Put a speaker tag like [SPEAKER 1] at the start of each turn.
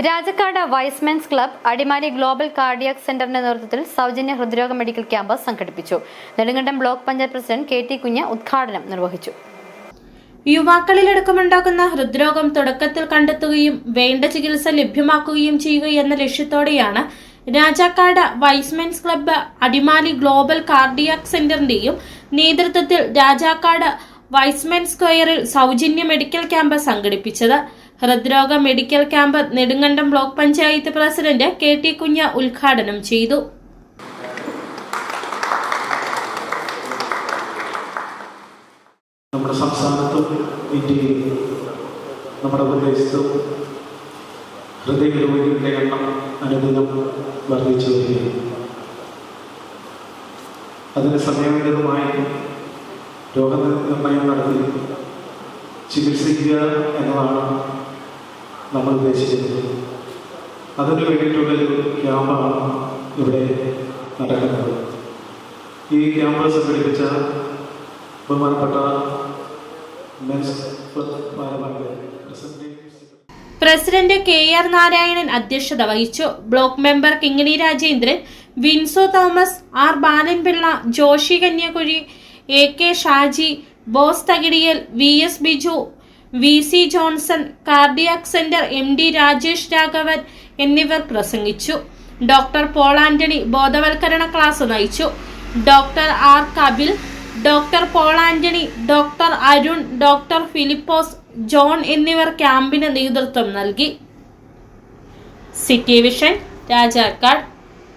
[SPEAKER 1] Rajakkad Y's Men's club Adimali global cardiac സെന്ററിന്റെ നേതൃത്വത്തിൽ സൗജന്യ ഹൃദ്രോഗ മെഡിക്കൽ ക്യാമ്പ് സംഘടിപ്പിച്ചു. Nedumkandam block panchayat president K T Kunju ഉദ്ഘാടനം നിർവഹിച്ചു.
[SPEAKER 2] യുവാക്കളിലടക്കമുണ്ടാകുന്ന ഹൃദ്രോഗം തുടക്കത്തിൽ കണ്ടെത്തുകയും വേണ്ട ചികിത്സ ലഭ്യമാക്കുകയും ചെയ്യുക എന്ന ലക്ഷ്യത്തോടെയാണ് Rajakkad Y's Men's club Adimali global cardiac സെന്ററിന്റെയും നേതൃത്വത്തിൽ രാജാക്കാട് വൈസ്മെൻ സ്ക്വയറിൽ സൗജന്യ മെഡിക്കൽ ക്യാമ്പ് സംഘടിപ്പിച്ചത്. ഹൃദ്രോഗ medical camp Nedumkandam block panchayat president K T Kunju ഉദ്ഘാടനം ചെയ്തു.
[SPEAKER 3] നമ്മുടെ സംസ്ഥാനത്തും ഇന്ത്യയിലും നമ്മുടെ പ്രദേശത്തും ഹൃദയരോഗികളുടെ എണ്ണം അനുദിനം വർദ്ധിച്ചു വരികയാണ് അതിന് സമയബന്ധിതമായി രോഗനിർണയം നടത്തി ചികിത്സിക്കുക എന്നതാണ് നമ്മൾ ഉദ്ദേശിക്കുന്നത് അതിന് വേണ്ടിയിട്ടുള്ളൊരു ക്യാമ്പാണ് ഇവിടെ നടക്കുന്നത്. ഈ ക്യാമ്പ് സംഘടിപ്പിച്ച ബഹുമാനപ്പെട്ട president
[SPEAKER 2] president K R Narayanan അധ്യക്ഷത വഹിച്ചു. Block member Kingini Rajendran Vinso Thomas R Balanpillai Joshi Kanyakuzhi A K Shaji Bose Thakidiyal V S Biju V C Johnson cardiac centre M D Rajesh Raghavan എന്നിവർ പ്രസംഗിച്ചു. Doctor Paul Antony ബോധവൽക്കരണ class നയിച്ചു. Doctor R Kapil doctor Paul Antony doctor Arun doctor Philipose John എന്നിവർ ക്യാമ്പിന് നേതൃത്വം നൽകി. City vision Rajakkad